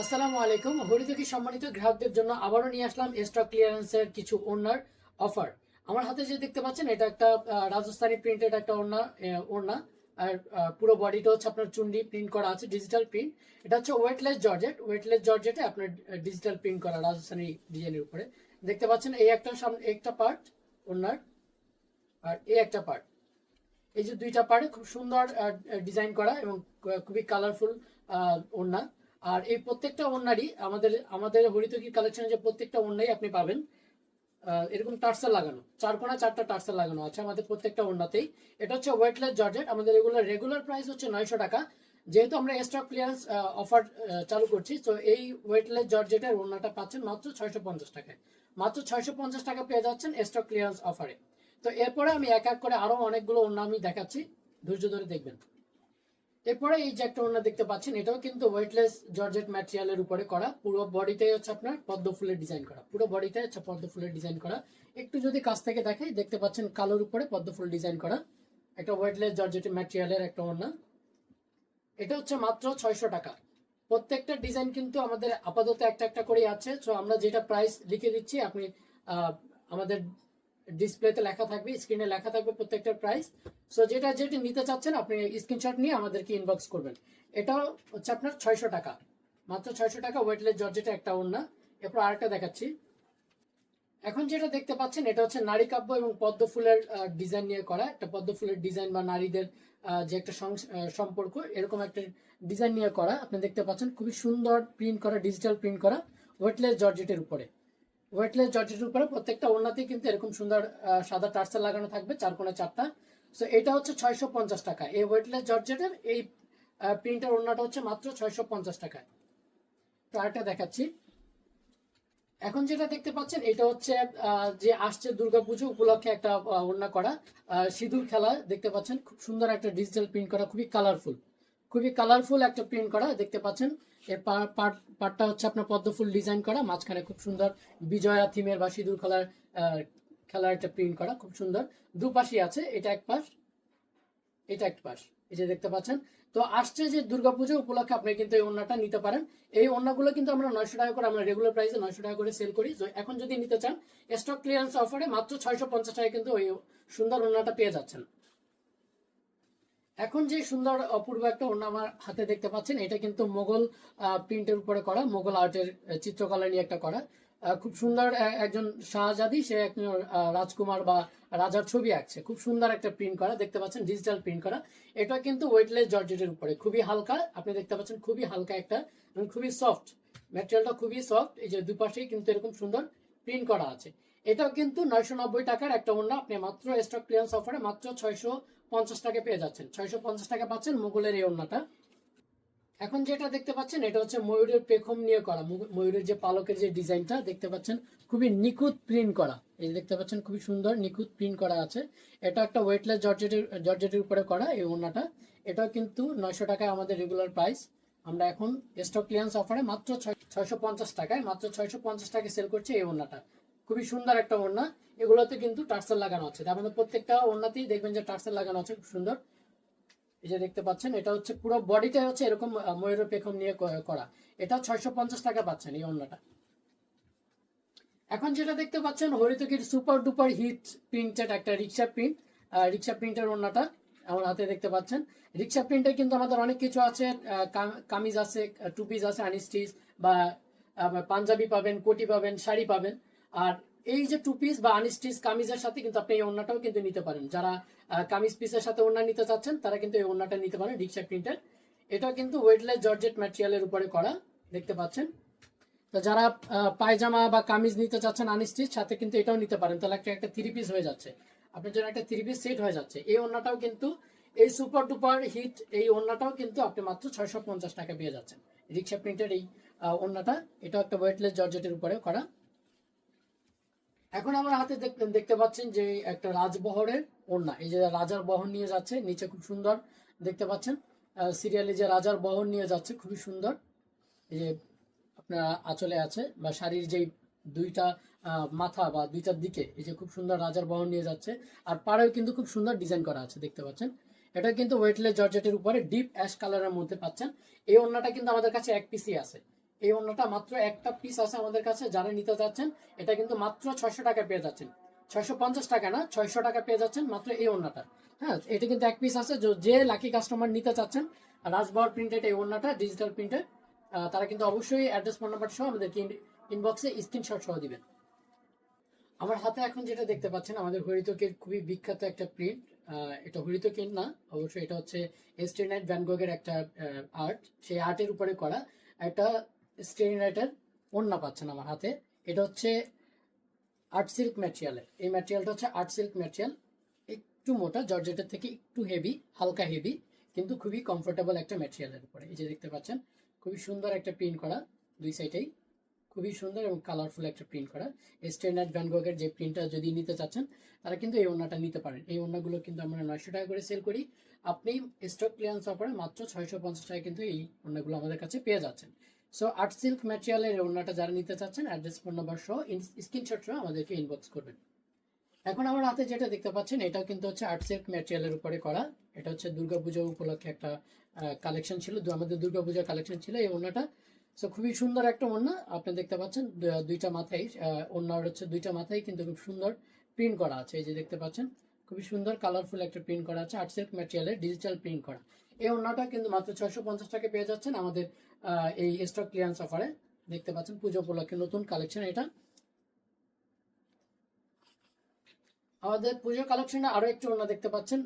আসসালামু আলাইকুম। হরিতকি সম্মানিত গ্রাহকদের জন্য আবারও নিয়ে আসলাম স্টক ক্লিয়ারেন্সের কিছু ওনার অফার আমার হাতে যে দেখতে পাচ্ছেন, এটা একটা রাজস্থানি প্রিন্টেড একটা ওড়না ওড়না। আর পুরো বডিটা হচ্ছে আপনার চুন্ডি প্রিন্ট করা আছে ডিজিটাল প্রিন্ট এটা হচ্ছে ওয়েটলেস জর্জেট ওয়েটলেস জর্জেটে আপনার ডিজিটাল প্রিন্ট করা রাজস্থানি ডিজাইনের উপরে। দেখতে পাচ্ছেন, এই একটা সামনে একটা পার্ট ওড়নার, আর এই একটা পার্ট এই যে দুইটা পার্টে খুব সুন্দর ডিজাইন করা এবং খুবই কালারফুল ওড়না। আর এই প্রত্যেকটা ওড়নারই আমাদের আমাদের হরিতকি কালেকশনে যে প্রত্যেকটা ওড়নাই আপনি পাবেন। এরকম টার্সেল লাগানো চার কোনা চারটা টার্সেল লাগানো আছে আমাদের প্রত্যেকটা ওড়নাতেই। এটা হচ্ছে ওয়েটলেস জর্জেট আমাদের এগুলোর রেগুলার প্রাইস হচ্ছে নয়শো টাকা। যেহেতু আমরা স্টক ক্লিয়ারেন্স অফার চালু করছি, তো এই ওয়েটলেস জর্জেটের ওড়নাটা পাচ্ছেন মাত্র ছয়শো পঞ্চাশ টাকায়। মাত্র ছয়শো পঞ্চাশ টাকা পেয়ে যাচ্ছেন স্টক ক্লিয়ারেন্স অফারে তো এরপরে আমি এক এক করে আরও অনেকগুলো ওড়না আমি দেখাচ্ছি। ধৈর্য ধরে দেখবেন। এরপরে এই যে একটা ওড়না দেখতে পাচ্ছেন, এটাও কিন্তু ওয়েটলেস জর্জেট ম্যাটেরিয়ালের উপরে করা। পুরো বডিটাই হচ্ছে আপনার পদ্ম ফুলের ডিজাইন করা। পুরো বডিটাই হচ্ছে পদ্ম ফুলের ডিজাইন করা। একটু যদি কাছ থেকে দেখাই, দেখতে পাচ্ছেন কালোর উপরে পদ্ম ফুল ডিজাইন করা। একটা ওয়েটলেস জর্জেট ম্যাটেরিয়ালের একটা ওড়না। এটা হচ্ছে মাত্র ছয়শো টাকা। প্রত্যেকটা ডিজাইন কিন্তু আমাদের আপাতত একটা একটা করেই আছে। তো আমরা যেটা প্রাইস লিখে দিচ্ছি, আপনি আমাদের ডিসপ্লেতে লেখা থাকবে স্ক্রিনে লেখা থাকবে প্রত্যেকটার প্রাইস সো যেটা যেটা নিতে চাচ্ছেন, আপনি স্ক্রিনশট নিয়ে আমাদেরকে ইনবক্স করবেন। এটা হচ্ছে আপনার ছয়শো টাকা। মাত্র ছয়শো টাকা ওয়েটলেস জর্জেটা একটা ওড়না। এরপর আরেকটা দেখাচ্ছি। এখন যেটা দেখতে পাচ্ছেন, এটা হচ্ছে নারী কাব্য এবং পদ্ম ফুলের ডিজাইন নিয়ে করা। একটা পদ্ম ফুলের ডিজাইন বা নারীদের যে একটা সম্পর্ক, এরকম একটা ডিজাইন নিয়ে করা। আপনি দেখতে পাচ্ছেন, খুবই সুন্দর প্রিন্ট করা ডিজিটাল প্রিন্ট করা ওয়েটলেস জর্জেটের উপরে। ওয়েটলেস জর্জেটের উপরে প্রত্যেকটা ওড়নাতেই কিন্তু এরকম সুন্দর সাদা টার্সেল লাগানো থাকবে, চার কোণে চারটা। সো এটা হচ্ছে ছয়শো পঞ্চাশ টাকা। এই ওয়েটলেস জর্জেটের এই প্রিন্টার ওড়নাটা হচ্ছে মাত্র ছয়শো পঞ্চাশ টাকায় তো আরেকটা দেখাচ্ছি। এখন যেটা দেখতে পাচ্ছেন, এটা হচ্ছে যে আসছে দুর্গাপুজো উপলক্ষে একটা ওড়না করা। সিঁদুর খেলা দেখতে পাচ্ছেন, খুব সুন্দর একটা ডিজিটাল প্রিন্ট করা, খুবই কালারফুল খুবই কালারফুল একটা প্রিন্ট করা, দেখতে পাচ্ছেন। এর পার্টটা হচ্ছে আপনার পদ্মফুল ডিজাইন করা, মাঝখানে খুব সুন্দর বিজয়া থিমের বা সিঁদুর খেলার খেলার একটা প্রিন্ট করা, খুব সুন্দর। দুপাশই আছে, এটা এক পাশ, এটা এক পাশ, এই যে দেখতে পাচ্ছেন। তো আসছে যে দুর্গাপুজো উপলক্ষে আপনি কিন্তু এই ওড়নাটা নিতে পারেন। এই ওড়নাগুলো কিন্তু আমরা নয়শো টাকা করে, আমরা রেগুলার প্রাইসে নয়শো টাকা করে সেল করি। তো এখন যদি নিতে চান স্টক ক্লিয়ারেন্স অফারে মাত্র ছয়শো পঞ্চাশ টাকায় কিন্তু ওই সুন্দর ওড়নাটা পেয়ে যাচ্ছেন। এখন যে সুন্দর, অপূর্ব একটা ওড়না আমার হাতে দেখতে পাচ্ছেন, এটা কিন্তু মোগল প্রিন্টের উপরে করা, মোগল আর্টের চিত্রকলা নিয়ে একটা করা। খুব সুন্দর একজন শাহজাদি, সে একজন রাজকুমার বা রাজার ছবি আঁকছে। খুব সুন্দর একটা প্রিন্ট করা, দেখতে পাচ্ছেন ডিজিটাল প্রিন্ট করা। এটা কিন্তু ওয়েটলেস জর্জেটের উপরে, খুবই হালকা, আপনি দেখতে পাচ্ছেন, খুবই হালকা একটা এবং খুবই সফট ম্যাটেরিয়ালটা খুবই সফট এই যে দুপাশেই কিন্তু এরকম সুন্দর প্রিন্ট করা আছে। এটাও কিন্তু নয়শো নব্বই টাকার একটা ওড়না, আপনি মাত্র স্টক ক্লিয়ারেন্স অফারে মাত্র ছয়শো পঞ্চাশ টাকা পেয়ে যাচ্ছেন, ছয়শো পঞ্চাশ টাকা পাচ্ছেন মুঘলের এই ওড়নাটা। এখন যেটা দেখতে পাচ্ছেন, এটা হচ্ছে ময়ূরের পেখম নিয়ে করা। ময়ূরের যে পালকের যে ডিজাইনটা দেখতে পাচ্ছেন, খুবই নিখুঁত প্রিন্ট করা। এই দেখতে পাচ্ছেন, খুবই সুন্দর নিখুঁত প্রিন্ট করা আছে। এটা একটা ওয়েটলেস জর্জেটের জর্জেটের উপরে করা এই ওড়নাটা। এটাও কিন্তু নয়শো টাকায় আমাদের রেগুলার প্রাইস আমরা এখন স্টক ক্লিয়ারেন্স অফারে মাত্র ছয় ছয়শো পঞ্চাশ টাকায়, মাত্র ছয়শো পঞ্চাশ টাকায় সেল করছি এই ওড়নাটা। খুবই সুন্দর একটা ওড়না। এগুলোতে কিন্তু টার্সেল লাগানো আছে। তার মধ্যে প্রত্যেকটা ওড়নাতেই দেখবেন যে টার্সেল লাগানো আছে, খুব সুন্দর। এই যে দেখতে পাচ্ছেন, এটা হচ্ছে পুরো বডিটা হচ্ছে এরকম ময়ূরের পেখম নিয়ে করা। এটা ছয়শো পঞ্চাশ টাকা পাচ্ছেন এই ওড়নাটা। এখন যেটা দেখতে পাচ্ছেন, হরিতকির সুপার ডুপার হিট প্রিন্টেড একটা রিক্সা প্রিন্ট রিক্সা প্রিন্টের ওড়নাটা আমার হাতে দেখতে পাচ্ছেন। রিক্সা প্রিন্টে কিন্তু আমাদের অনেক কিছু আছে কামিজ আছে টুপিজ আছে আনিস্টিচ বা পাঞ্জাবি পাবেন, কোটি পাবেন, শাড়ি পাবেন। আর এই যে টু পিস বা আনস্টিচ কামিজের সাথে কিন্তু আপনি এই ওড়নাটাও কিন্তু নিতে পারেন। যারা কামিজ পিসের সাথে ওড়না নিতে চাচ্ছেন তারা কিন্তু এই ওড়নাটা নিতে পারেন রিক্সা প্রিন্টের এটা কিন্তু ওয়েটলেস জর্জেট ম্যাটেরিয়ালের উপরে করা দেখতে পাচ্ছেন। তো যারা পায়জামা বা কামিজ নিতে চাচ্ছেন আনস্টিচ সাথে কিন্তু এটাও নিতে পারেন। তাহলে একটা একটা থ্রি পিস হয়ে যাচ্ছে। আপনার জন্য একটা থ্রি পিস সেট হয়ে যাচ্ছে। এই ওড়নাটাও কিন্তু এই সুপার ডুপার হিট এই ওড়নাটাও কিন্তু আপনি মাত্র ছয়শো পঞ্চাশ টাকা পেয়ে যাচ্ছেন। রিক্সা প্রিন্টের এই আহ, ওড়নাটা এটাও একটা ওয়েটলেস জর্জেটের উপরে করা। এখন আমার হাতে দেখ- দেখতে পাচ্ছেন যে একটা রাজবহরের ওড়না। এই যে রাজার বহন নিয়ে যাচ্ছে, নিচে খুব সুন্দর দেখতে পাচ্ছেন। সিরিয়ালে যে রাজার বহন নিয়ে যাচ্ছে, খুবই সুন্দর। এই যে আপনার আঁচলে আছে বা শাড়ির যেই দুইটা মাথা বা দুইটার দিকে, এই যে খুব সুন্দর রাজার বহন নিয়ে যাচ্ছে। আর পাড়েও কিন্তু খুব সুন্দর ডিজাইন করা আছে, দেখতে পাচ্ছেন। এটা কিন্তু ওয়েটলেস জর্জেটের উপরে ডিপ অ্যাশ কালারের মধ্যে পাচ্ছেন। এই ওড়নাটা কিন্তু আমাদের কাছে এক পিসি আছে। এই ওড়নাটা মাত্র একটা পিস আছে আমাদের কাছে, যারা নিতে চাচ্ছেন, এটা কিন্তু মাত্র ছয়শো টাকা পেয়ে যাচ্ছেন। ছয়শো পঞ্চাশ টাকা না, ছয়শো টাকা পেয়ে যাচ্ছেন মাত্র এই ওড়নাটা হ্যাঁ এটা কিন্তু এক পিস আছে, যে- লাকি কাস্টমার নিতে চাচ্ছেন রাজবাহার প্রিন্টেড এই ওড়নাটা ডিজিটাল প্রিন্টেড তারা কিন্তু অবশ্যই অ্যাড্রেস ফোন নাম্বার সহ আমাদেরকে ইনবক্সে স্ক্রিনশট সহ দিবেন। আমার হাতে এখন যেটা দেখতে পাচ্ছেন, আমাদের হরিতকের খুবই বিখ্যাত একটা প্রিন্ট এটা হরিতকের না, অবশ্যই এটা হচ্ছে স্টেনাইট ভ্যানগোগের একটা আর্ট সেই আর্টের উপরে করা। একটা স্টেনাইটের ওড়না পাচ্ছেন আমার হাতে। এটা হচ্ছে আর্ট সিল্ক ম্যাটেরিয়ালের এই ম্যাটেরিয়ালটা হচ্ছে আর্ট সিল্ক ম্যাটেরিয়াল। একটু মোটা, জর্জেটের থেকে একটু হেভি, হালকা হেভি, কিন্তু খুবই কমফোর্টেবল একটা ম্যাটেরিয়ালের উপরে। এই যে দেখতে পাচ্ছেন, খুবই সুন্দর একটা প্রিন্ট করা দুই সাইডেই খুবই সুন্দর এবং কালারফুল একটা প্রিন্ট করা। স্ট্যান্ডার্ড ভ্যানগোগের যে প্রিন্টটা যদি নিতে চাচ্ছেন, তারা কিন্তু এই ওড়নাটা নিতে পারেন। এই ওড়নাগুলো কিন্তু আমরা নয়শো টাকা করে সেল করি। আপনি স্টক ক্লিয়ারেন্স অফারে মাত্র ছয়শো পঞ্চাশ টাকা কিন্তু এই ওড়নাগুলো আমাদের কাছে পেয়ে যাচ্ছেন। সো আর্ট সিল্ক ম্যাটেরিয়ালের ওড়নাটা যারা নিতে চাচ্ছেন অ্যাড্রেস ফোন নাম্বার সহ স্ক্রিনশট সহ আমাদেরকে ইনবক্স করবেন। এখন আমার হাতে যেটা দেখতে পাচ্ছেন এটাও কিন্তু হচ্ছে আর্ট সিল্ক ম্যাটেরিয়ালের উপরে করা। এটা হচ্ছে দুর্গাপূজা উপলক্ষে একটা কালেকশন ছিল আমাদের দুর্গাপূজার কালেকশন ছিল এই ওড়নাটা সো খুবই সুন্দর একটা ওড়না আপনি দেখতে পাচ্ছেন দুইটা মাথায় আহ, ওড়নার হচ্ছে দুইটা মাথায় কিন্তু খুব সুন্দর প্রিন্ট করা আছে এই যে দেখতে পাচ্ছেন। খুবই সুন্দর কালারফুল একটা প্রিন্ট করা আছে আর্ট সিল্ক ম্যাটেরিয়ালের ডিজিটাল প্রিন্ট করা। এই ওড়নাটা কিন্তু মাত্র ছয়শো পঞ্চাশ টাকা পেয়ে যাচ্ছেন আমাদের এই স্টক ক্লিয়ারেন্স অফারে দেখতে পাচ্ছেন পুজো উপলক্ষে নতুন কালেকশন এটা। আমাদের পুজো কালেকশনে আরও একটি ওড়না দেখতে পাচ্ছেন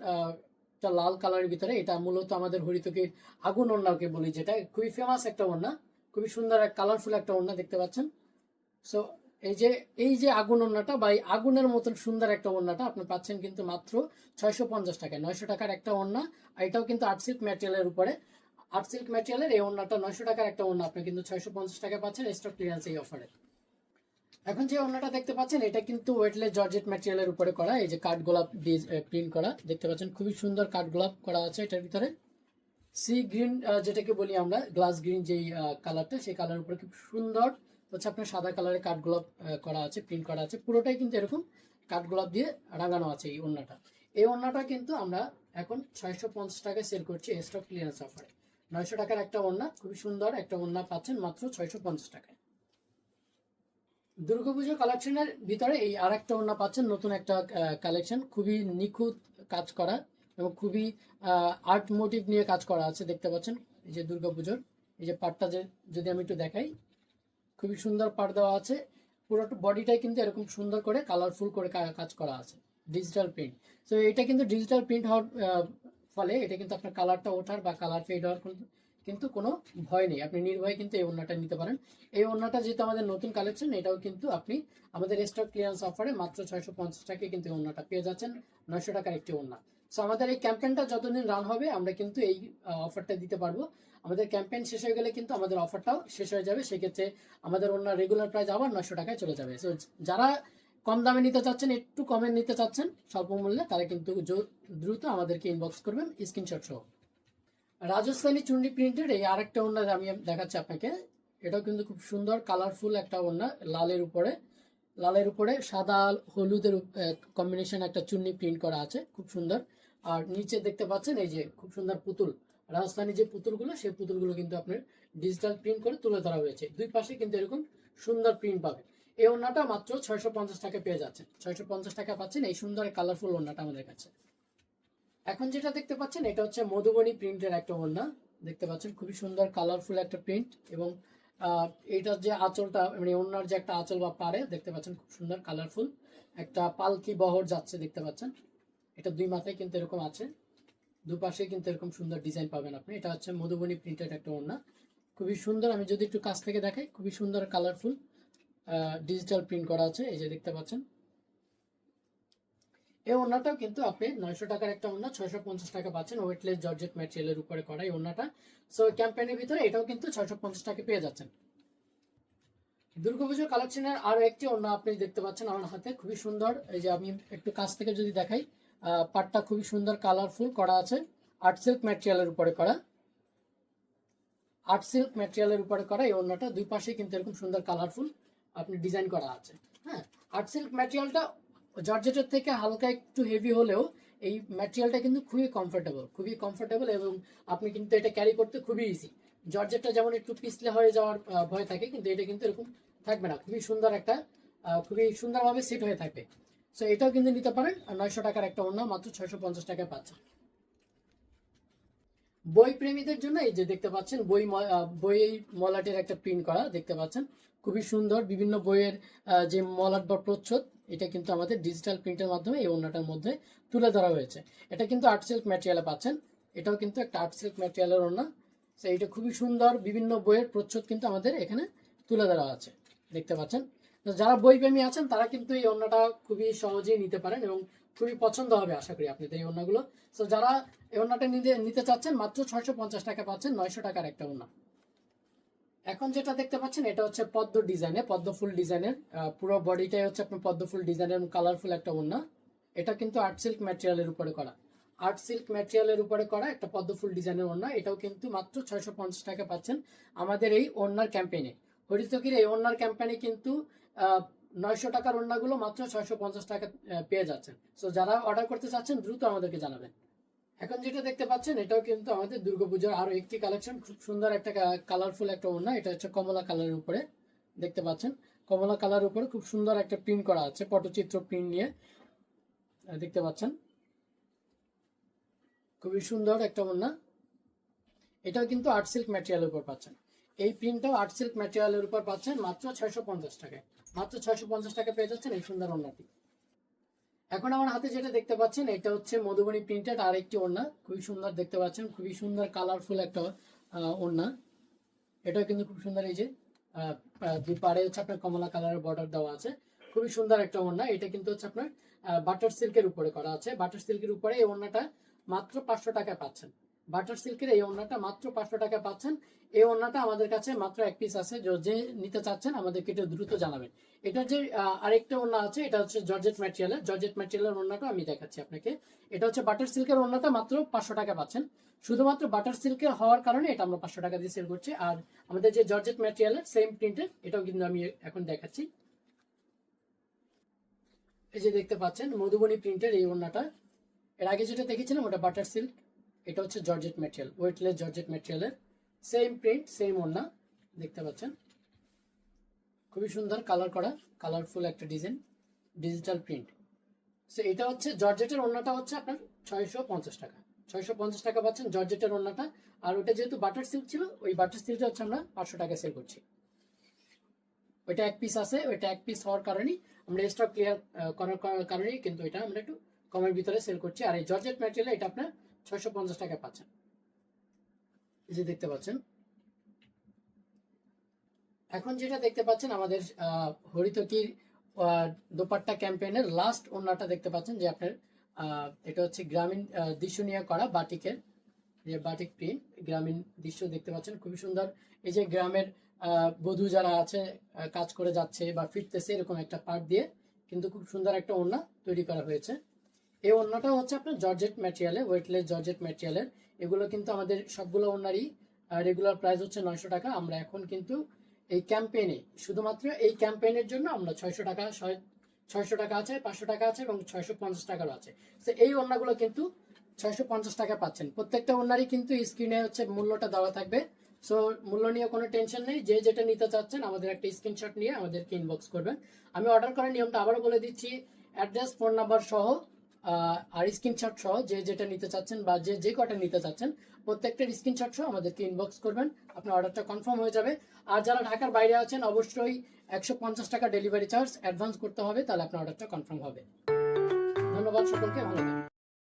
একটা লাল কালারের ভিতরে। এটা মূলত আমাদের হরিতকের আগুন ওড়নাকে বলি যেটা। খুবই ফেমাস একটা ওড়না, খুবই সুন্দর এক কালারফুল একটা ওড়না দেখতে পাচ্ছেন। সো এই যে এই যে আগুন ওড়নাটা বা এই আগুনের মতন সুন্দর একটা ওড়নাটা আপনি পাচ্ছেন কিন্তু মাত্র ছয়শো পঞ্চাশ টাকায়। নয়শো টাকার একটা ওড়না, আর এটাও কিন্তু আর্ট সিল্ক ম্যাটেরিয়ালের উপরে। আর্ট সিল্ক ম্যাটেরিয়ালের এই ওড়নাটা নয়শো টাকার একটা ওড়না, আপনি কিন্তু ছয়শো পঞ্চাশ টাকা পাচ্ছেন স্টক ক্লিয়ারেন্স এই অফারে এখন যে ওড়নাটা দেখতে পাচ্ছেন, এটা কিন্তু ওয়েটলেস জর্জেট ম্যাটেরিয়ালের উপরে করা, এই যে কাঠ গোলাপ দিয়ে প্রিন্ট করা, দেখতে পাচ্ছেন খুবই সুন্দর কাঠ গোলাপ করা আছে এটার ভিতরে। সি গ্রিন যেটাকে বলি আমরা গ্লাস গ্রিন যেই কালারটা সেই কালার উপরে খুব সুন্দর হচ্ছে আপনার সাদা কালারের কাঠ গোলাপ করা আছে প্রিন্ট করা আছে, পুরোটাই কিন্তু এরকম কাঠ গোলাপ দিয়ে রাঙানো আছে এই ওড়নাটা। এই ওড়নাটা কিন্তু আমরা এখন ছয়শো পঞ্চাশ টাকায় সেল করছি স্টক ক্লিয়ারেন্স অফারে নয়শো টাকার একটা ওড়না, খুবই সুন্দর একটা ওড়না পাচ্ছেন মাত্র ছয়শো পঞ্চাশ টাকায়। দুর্গাপুজো কালেকশনের ভিতরে এই আর একটা ওড়না পাচ্ছেন, নতুন একটা কালেকশন খুবই নিখুঁত কাজ করা এবং খুবই আর্ট মোটিভ নিয়ে কাজ করা আছে, দেখতে পাচ্ছেন এই যে দুর্গাপুজোর। এই যে পাটটা যে, যদি আমি একটু দেখাই, খুবই সুন্দর পাট দেওয়া আছে। পুরো বডিটাই কিন্তু এরকম সুন্দর করে কালারফুল করে কাজ করা আছে ডিজিটাল প্রিন্ট তো এটা কিন্তু ডিজিটাল প্রিন্ট হওয়ার ফলে এটা কিন্তু আপনার কালারটা ওঠার বা কালার ফেড হওয়ার কোনো- কিন্তু কোনো ভয় নেই। আপনি নির্ভয়ে কিন্তু এই ওড়নাটা নিতে পারেন। এই ওড়নাটা যেহেতু আমাদের নতুন কালেকশন এটাও কিন্তু আপনি আমাদের স্টক ক্লিয়ারেন্স অফারে মাত্র ছয়শো পঞ্চাশ টাকায় কিন্তু এই ওড়নাটা পেয়ে যাচ্ছেন। নয়শো টাকার একটি ওড়না। সো আমাদের এই ক্যাম্পেনটা যতদিন রান হবে, আমরা কিন্তু এই অফারটা দিতে পারব। আমাদের ক্যাম্পেন শেষ হয়ে গেলে কিন্তু আমাদের অফারটাও শেষ হয়ে যাবে। সেক্ষেত্রে আমাদের অন্য রেগুলার প্রাইস আবার নয়শো টাকায় চলে যাবে। সো যারা কম দামে নিতে চাচ্ছেন, একটু কমে নিতে চাচ্ছেন, স্বল্প মূল্যে, তারা কিন্তু দ্রুত আমাদেরকে ইনবক্স করবেন স্ক্রিনশট সহ। রাজস্থানী চুন্ডি প্রিন্টেড এই আরেকটা ওড়না আমি দেখাচ্ছি আপনাকে, এটাও কিন্তু খুব সুন্দর কালারফুল একটা ওড়না, লালের উপরে লালের উপরে সাদা, হলুদের কম্বিনেশন একটা চুন্নি প্রিন্ট করা আছে, খুব সুন্দর। আর নিচে দেখতে পাচ্ছেন এই যে খুব সুন্দর পুতুল, রাজস্থানী যে পুতুলগুলো, সেই পুতুলগুলো কিন্তু আপনার ডিজিটাল প্রিন্ট করে তুলে ধরা হয়েছে। দুই পাশে কিন্তু এরকম সুন্দর প্রিন্ট পাবে এই ওড়নাটা মাত্র ছয়শো পঞ্চাশ টাকা পেয়ে যাচ্ছেন। ছয়শো পঞ্চাশ টাকা পাচ্ছেন এই সুন্দর কালারফুল ওড়নাটা আমাদের কাছে। এখন যেটা দেখতে পাচ্ছেন, এটা হচ্ছে মধুবনী প্রিন্টের একটা ওড়না। দেখতে পাচ্ছেন, খুবই সুন্দর কালারফুল একটা প্রিন্ট এবং এইটার যে আঁচলটা মানে ওড়নার যে একটা আঁচল বা পারে দেখতে পাচ্ছেন খুব সুন্দর কালারফুল একটা পালকি বহর যাচ্ছে দেখতে পাচ্ছেন। এটা দুই মাথায় কিন্তু এরকম আছে। দুপাশে কিন্তু এরকম সুন্দর ডিজাইন পাবেন আপনি। এটা হচ্ছে মধুবনী প্রিন্টেড একটা ওড়না। খুবই সুন্দর, আমি যদি একটু কাছ থেকে দেখাই, খুবই সুন্দর কালারফুল ডিজিটাল প্রিন্ট করা আছে, এই যে দেখতে পাচ্ছেন। এই ওড়নাটাও কিন্তু আপনি নয়শো টাকার একটা ওড়না, ছয়শো পঞ্চাশ টাকা পাচ্ছেন ওয়েটলেস জর্জেট ম্যাটেরিয়ালের উপরে করা এই ওড়নাটা। সো ক্যাম্পেইনের ভিতরে এটাও কিন্তু ছয়শো পঞ্চাশ টাকা পেয়ে যাচ্ছেন। দুর্গাপুজোর কালেকশনের আরও একটি ওড়না আপনি দেখতে পাচ্ছেন আমার হাতে, খুবই সুন্দর। এই যে আমি একটু কাছ থেকে যদি দেখাই পাটটা খুবই সুন্দর কালারফুল করা আছে। আর্ট সিল্ক ম্যাটেরিয়ালের উপরে করা। আর্ট সিল্ক ম্যাটেরিয়ালের উপরে করা এই ওড়নাটা, দুই পাশে কিন্তু এরকম সুন্দর কালারফুল আপনি ডিজাইন করা আছে। হ্যাঁ আর্ট সিল্ক ম্যাটেরিয়ালটা জর্জেটের থেকে হালকা একটু হেভি হলেও এই ম্যাটেরিয়ালটা কিন্তু খুবই কমফোর্টেবল খুবই কমফোর্টেবল এবং আপনি কিন্তু এটা ক্যারি করতে খুবই ইজি জর্জেটটা যেমন একটু পিছলে হয়ে যাওয়ার ভয় থাকে, কিন্তু এটা কিন্তু এরকম থাকবে না। খুবই সুন্দর একটা খুবই সুন্দরভাবে সেট হয়ে থাকবে। সো এটাও কিন্তু নিতে পারেন নয়শো টাকার একটা অন্য মাত্র ছয়শো পঞ্চাশ টাকায় পাচ্ছেন। বই প্রেমীদের জন্য এই যে দেখতে পাচ্ছেন, বই বই মলাটের একটা প্রিন্ট করা, দেখতে পাচ্ছেন? খুবই সুন্দর, বিভিন্ন বইয়ের যে মলাট বা প্রচ্ছদ, এটা কিন্তু আমাদের ডিজিটাল প্রিন্টের মাধ্যমে এই ওড়নাটার মধ্যে তুলে ধরা হয়েছে। এটা কিন্তু আর্ট সিল্ক ম্যাটেরিয়ালে পাচ্ছেন। এটাও কিন্তু একটা আর্ট সিল্ক ম্যাটেরিয়ালের ওড়না। তো এটা খুবই সুন্দর, বিভিন্ন বইয়ের প্রচ্ছদ কিন্তু আমাদের এখানে তুলে ধরা আছে। দেখতে পাচ্ছেন? যারা বই প্রেমী আছেন, তারা কিন্তু এই ওড়নাটা খুবই সহজেই নিতে পারেন এবং খুবই পছন্দ হবে আশা করি আপনাদের এই ওড়নাগুলো তো যারা এই ওড়নাটা নিতে নিতে চাচ্ছেন, মাত্র ছয়শো পঞ্চাশ টাকা পাচ্ছেন, নয়শো টাকার একটা ওড়না এখন যেটা দেখতে পাচ্ছেন, এটা হচ্ছে পদ্ম ডিজাইনে পদ্ম ফুল ডিজাইনের। পুরো বডিটাই হচ্ছে আপনার পদ্ম ফুল ডিজাইনের কালারফুল একটা ওড়না এটা কিন্তু আর্ট সিল্ক ম্যাটেরিয়ালের উপরে করা। আর্ট সিল্ক ম্যাটেরিয়ালের উপরে করা একটা পদ্ম ফুল ডিজাইনের ওড়না এটাও কিন্তু মাত্র ছয়শো পঞ্চাশ টাকা পাচ্ছেন আমাদের এই ওড়নার ক্যাম্পেইনে হরিতকির এই ওড়নার ক্যাম্পেইনে কিন্তু নয়শো টাকার ওড়নাগুলো মাত্র ছয়শো পঞ্চাশ টাকা পেয়ে যাচ্ছেন। সো যারা অর্ডার করতে চাচ্ছেন, দ্রুত আমাদেরকে জানাবেন। এখন যেটা দেখতে পাচ্ছেন, এটাও কিন্তু আমাদের দুর্গাপূজার আরও একটি কালেকশন খুব সুন্দর একটা কালারফুল একটা ওড়না, এটা হচ্ছে কমলা কালারের উপরে দেখতে পাচ্ছেন। কমলা কালারের উপরে খুব সুন্দর একটা প্রিন্ট করা আছে, পটচিত্র প্রিন্ট নিয়ে দেখতে পাচ্ছেন। খুবই সুন্দর একটা ওড়না। এটাও কিন্তু আর্ট সিল্ক ম্যাটেরিয়ালের উপর পাচ্ছেন। এই প্রিন্টটাও আর্ট সিল্ক ম্যাটেরিয়ালের উপর পাচ্ছেন মাত্র ছয়শো পঞ্চাশ টাকায়। মাত্র ছয়শো পঞ্চাশ টাকা পেয়ে যাচ্ছেন এই সুন্দর ওড়নাটি এখন আমার হাতে যেটা দেখতে পাচ্ছেন, এটা হচ্ছে মধুবনী প্রিন্টেড আর একটি ওড়না। খুবই সুন্দর দেখতে পাচ্ছেন, খুবই সুন্দর কালারফুল একটা ওড়না। এটাও কিন্তু খুব সুন্দর এই যে পাড়ে হচ্ছে আপনার কমলা কালারের বর্ডার দেওয়া আছে। খুবই সুন্দর একটা ওড়না। এটা কিন্তু হচ্ছে আপনার বাটার সিল্কের উপরে করা আছে। বাটার সিল্কের উপরে এই ওড়নাটা মাত্র পাঁচশো টাকায় পাচ্ছেন। বাটার সিল্কের এই ওড়নাটা মাত্র পাঁচশো টাকা পাচ্ছেন। এই ওড়নাটা আমাদের কাছে মাত্র এক পিস আছে। যে- নিতে চাচ্ছেন, আমাদেরকে এটা দ্রুত জানাবেন। এটার যে আরেকটা ওড়না আছে, এটা হচ্ছে জর্জেট ম্যাটেরিয়ালের জর্জেট ম্যাটেরিয়ালের ওড়নাটা আমি দেখাচ্ছি আপনাকে। এটা হচ্ছে বাটার সিল্কের ওড়নাটা মাত্র পাঁচশো টাকা পাচ্ছেন। শুধুমাত্র বাটার সিল্কের হওয়ার কারণে এটা আমরা পাঁচশো টাকা দিয়ে সেল করছি। আর আমাদের যে জর্জেট ম্যাটেরিয়ালের সেম প্রিন্টের এটাও কিন্তু আমি এখন দেখাচ্ছি। এই যে দেখতে পাচ্ছেন, মধুবনী প্রিন্টের এই ওড়নাটা। এর আগে যেটা দেখেছিলাম, ওটা বাটার সিল্ক। এটা হচ্ছে জর্জেট মেটেরিয়াল ওয়েটলেস জর্জেট মেটেরিয়ালের সেম প্রিন্ট সেম ওড়না, দেখতে পাচ্ছেন। খুবই সুন্দর কালার করা কালারফুল একটা ডিজাইন ডিজিটাল প্রিন্ট সো এটা হচ্ছে জর্জেটের ওড়নাটা হচ্ছে আপনার ছয়শো পঞ্চাশ টাকা। ছয়শো পঞ্চাশ টাকা পাচ্ছেন জর্জেটের ওড়নাটা। আর ওটা যেহেতু বাটার সিল্ক ছিল, ওই বাটার সিল্কটা হচ্ছে আমরা পাঁচশো টাকা সেল করছি। ওইটা এক পিস আছে, ওইটা এক পিস হওয়ার কারণেই আমরা স্টক ক্লিয়ার করার কার- কারণেই কিন্তু এটা আমরা একটু কমের ভিতরে সেল করছি। আর এই জর্জেট ম্যাটেরিয়াল এটা আপনার ছয়শো পঞ্চাশ টাকা পাচ্ছেন। যে দেখতে পাচ্ছেন। এখন যেটা দেখতে পাচ্ছেন, আমাদের হরিতকির দোপাট্টা ক্যাম্পেইনের লাস্ট দেখতে পাচ্ছেন যে আপনার এটা হচ্ছে গ্রামীণ দৃশ্য নিয়ে করা বাটিকের, যে বাটিক প্রিন্ট গ্রামীণ দৃশ্য দেখতে পাচ্ছেন। খুবই সুন্দর। এই যে গ্রামের বধূ যারা আছে কাজ করে যাচ্ছে বা ফিরতেছে, এরকম একটা পার্ট দিয়ে, কিন্তু খুব সুন্দর একটা ওড়না তৈরি করা হয়েছে। এই ওড়নাটা হচ্ছে আপনার জর্জেট ম্যাটেরিয়ালে ওয়েটলেস জর্জেট ম্যাটেরিয়ালের। এগুলো কিন্তু আমাদের সবগুলো ওড়নারই রেগুলার প্রাইস হচ্ছে নয়শো টাকা। আমরা এখন কিন্তু এই ক্যাম্পেইনে শুধুমাত্র এই ক্যাম্পেইনের জন্য আমরা ছয়শো টাকা ছয়শো টাকা আছে, পাঁচশো টাকা আছে এবং ছয়শো পঞ্চাশ টাকারও আছে। তো এই ওড়নাগুলো কিন্তু ছয়শো পঞ্চাশ টাকা পাচ্ছেন। প্রত্যেকটা ওড়নারই কিন্তু স্ক্রিনে হচ্ছে মূল্যটা দেওয়া থাকবে। সো মূল্য নিয়ে কোনো টেনশন নেই। যে যেটা নিতে চাচ্ছেন, আমাদের একটা স্ক্রিনশট নিয়ে আমাদেরকে ইনবক্স করবেন। আমি অর্ডার করার নিয়মটা আবারও বলে দিচ্ছি। অ্যাড্রেস ফোন নাম্বার সহ আর স্ক্রিনশট সহ যে যেটা নিতে চাচ্ছেন বা যে যে কটা নিতে চাচ্ছেন প্রত্যেকটার স্ক্রিনশট সহ আমাদেরকে ইনবক্স করবেন। আপনার অর্ডারটা কনফার্ম হয়ে যাবে। আর যারা ঢাকার বাইরে আছেন, অবশ্যই একশো পঞ্চাশ টাকা ডেলিভারি চার্জ অ্যাডভান্স করতে হবে, তাহলে আপনার অর্ডারটা কনফার্ম হবে। ধন্যবাদ সকলকে, ভালো